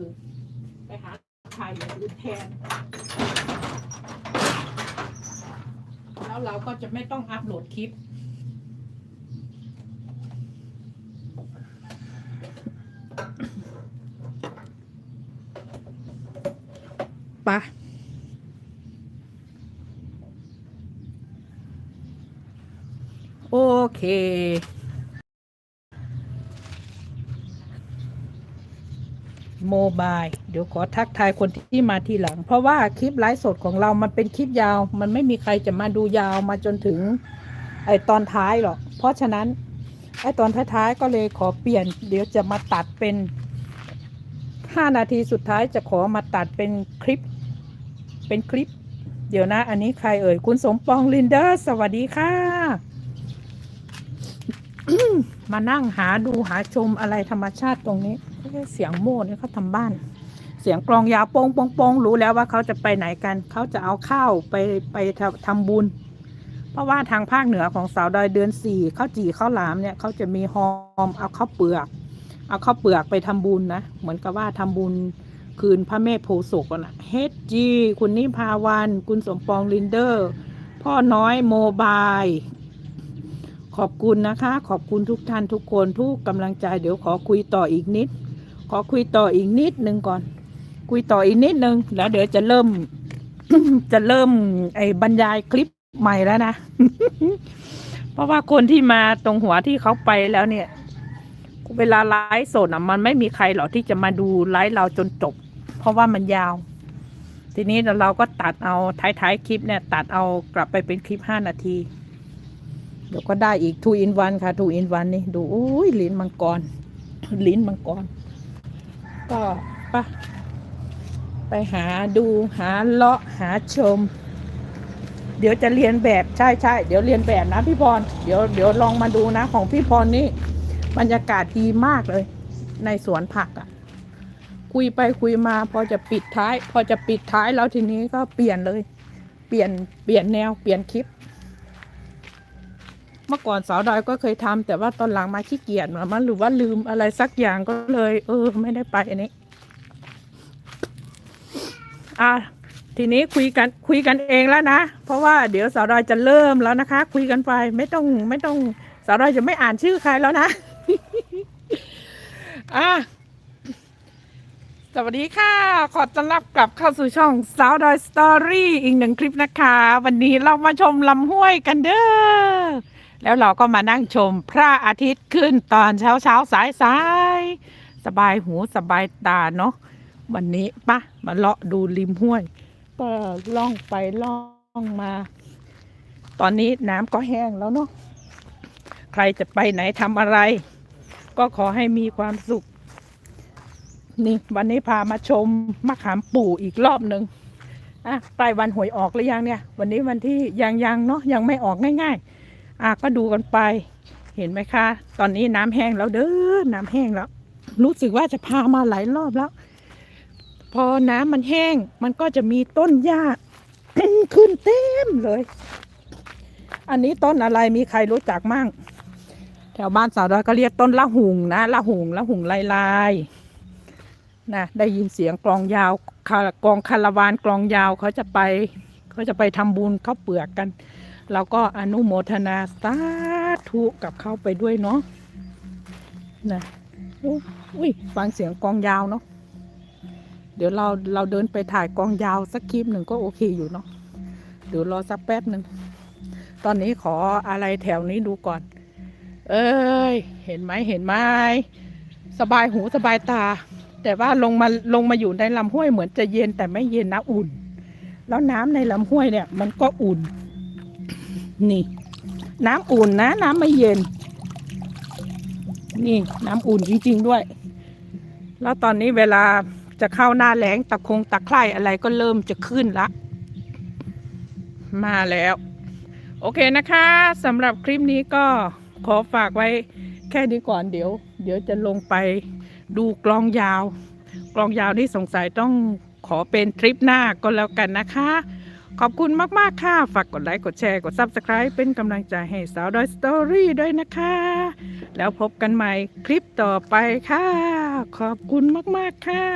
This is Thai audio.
อื่น ไปหาถ่ายอย่างอื่นแทน แล้วเราก็จะไม่ต้องอัพโหลดคลิป ปะโอเค โมบายเดี๋ยวขอทักทายคนที่มาทีหลัง เพราะว่าคลิปไลฟ์สดของเรามันเป็นคลิปยาว มันไม่มีใครจะมาดูยาวมาจนถึงไอตอนท้ายหรอก เพราะฉะนั้นไอตอนท้ายๆก็เลยขอเปลี่ยน เดี๋ยวจะมาตัดเป็น 5 นาทีสุดท้ายจะขอมาตัดเป็นคลิป เป็นคลิป เดี๋ยวนะ อันนี้ใครเอ่ย คุณสมปองลินเดอร์สวัสดีค่ะ มานั่งหาดูหาชมอะไรธรรมชาติตรงนี้ เสียงโม่เนี่ยเขาทำบ้าน เสียงกลองยาวโปงโปงโปงรู้แล้วว่าเขาจะไปไหนกัน เขาจะเอาข้าวไปไปทำทำบุญ เพราะว่าทางภาคเหนือของสาวดอยเดือนสี่ข้าวจี่ข้าวหลามเนี่ยเขาจะมีหอมเอาข้าวเปลือก เอาข้าวเปลือกไปทำบุญนะเหมือนกับว่าทำบุญคืนพระแม่โพธิ์ศกอะนะเฮดจีคุณนิพาวันคุณสมปองลินเดอร์ พ่อน้อยโมบายขอบคุณนะคะ ขอบคุณทุกท่านทุกคนทุกกำลังใจ เดี๋ยวขอคุยต่ออีกนิด ขอคุยต่ออีกนิดหนึ่งก่อน คุยต่ออีกนิดนึง แล้วเดี๋ยวจะเริ่ม จะเริ่ม ไอ้บรรยายคลิปใหม่แล้วนะ เพราะว่าคนที่มาตรงหัวที่เขาไปแล้วเนี่ย เวลาไลฟ์สดอะ มันไม่มีใครหรอกที่จะมาดูไลฟ์เราจนจบ เพราะว่ามันยาว ทีนี้เราก็ตัดเอาท้ายๆคลิปเนี่ย ตัดเอากลับไปเป็นคลิปห้านาที เดี๋ยวก็ได้อีก two in one ค่ะ two in one นี่ ดูอุ้ยลิ้นมังกรลิ้นมังกร ก็ไปะไปหาดูหาเลาะหาชม เดี๋ยวจะเรียนแบบใช่ใช่เดี๋ยวเรียนแบบนะพี่พรเดี๋ยวเดี๋ยวลองมาดูนะ ของพี่พรนี่บรรยากาศดีมากเลย ในสวนผักอะ่ะ คุยไปคุยมาพอจะปิดท้าย พอจะปิดท้ายแล้วทีนี้ก็เปลี่ยนเลย เปลี่ยนเปลี่ยนแนวเปลี่ยนคลิป เมื่อก่อนสาวดอยก็เคยทำแต่ว่าตอนหลังมาขี้เกียจมันหรือว่าลืมอะไรสักอย่างก็เลย เออ ไม่ได้ไปอันนี้ อะทีนี้คุยกันคุยกันเองแล้วนะ เพราะว่าเดี๋ยวสาวดอยจะเริ่มแล้วนะคะ คุยกันไปไม่ต้องไม่ต้องสาวดอยจะไม่อ่านชื่อใครแล้วนะอะสวัสดีค่ะ ขอต้อนรับกลับเข้าสู่ช่องสาวดอยสตอรี่อีกหนึ่งคลิปนะคะ วันนี้เรามาชมลำห้วยกันเด้อ แล้วเราก็มานั่งชมพระอาทิตย์ขึ้นตอนเช้าเช้าสายสายๆสบายหูสบายตาเนาะวันนี้ปะมาเลาะดูริมห้วย ก็ล่องไปล่องมา ตอนนี้น้ำก็แห้งแล้วเนาะใครจะไปไหนทำอะไร ก็ขอให้มีความสุข นี่วันนี้พามาชมมะขามปู่อีกรอบหนึ่งอะใกล้วันหวยออกหรือยังเนี่ย วันนี้วันที่ยังยังเนาะยังไม่ออกง่าย ๆ อะก็ดูกันไป เห็นไหมคะ ตอนนี้น้ำแห้งแล้วเด้อน้ำแห้งแล้ว รู้สึกว่าจะพามาหลายรอบแล้ว พอน้ำมันแห้ง มันก็จะมีต้นหญ้าขึ้นเต็มเลย อันนี้ต้นอะไรมีใครรู้จักมั่ง แถวบ้านสาวดอยก็เรียกต้นละหุงนะละหุงละหุงลายลายนะได้ยินเสียงกลองยาวกองคาราวานกลองยาวเขาจะไป เขาจะไปทำบุญเขาเปลือกกัน เราก็อนุโมทนาสาธุกับเขาไปด้วยเนาะนะอุ้ยฟังเสียงกองยาวเนาะเดี๋ยวเราเราเดินไปถ่ายกองยาวสักคลิปหนึ่งก็โอเคอยู่เนาะเดี๋ยวรอสักแป๊บหนึ่งตอนนี้ขออะไรแถวนี้ดูก่อน เอ้ย เห็นไหมเห็นไหมสบายหูสบายตา แต่ว่าลงมาลงมาอยู่ในลำห้วยเหมือนจะเย็นแต่ไม่เย็นนะอุ่น แล้วน้ำในลำห้วยเนี่ย มันก็อุ่น นี่ น้ำอุ่นนะ น้ำไม่เย็น นี่น้ำอุ่นจริง ๆด้วย แล้วตอนนี้เวลาจะเข้าหน้าแล้งตะคงตะไคร่อะไรก็เริ่มจะขึ้นละ มาแล้ว โอเคนะคะสำหรับคลิปนี้ก็ขอฝากไว้แค่นี้ก่อนเดี๋ยว เดี๋ยวจะลงไปดูกลองยาว กลองยาวนี่สงสัยต้องขอเป็นทริปหน้าก็แล้วกันนะคะ ขอบคุณมาก ๆ ค่ะ ฝากกดไลค์ กดแชร์ กด Subscribe เป็นกำลังใจให้สาวดอยสตอรี่ด้วยนะคะ แล้วพบกันใหม่คลิปต่อไปค่ะ ขอบคุณมาก ๆ ค่ะ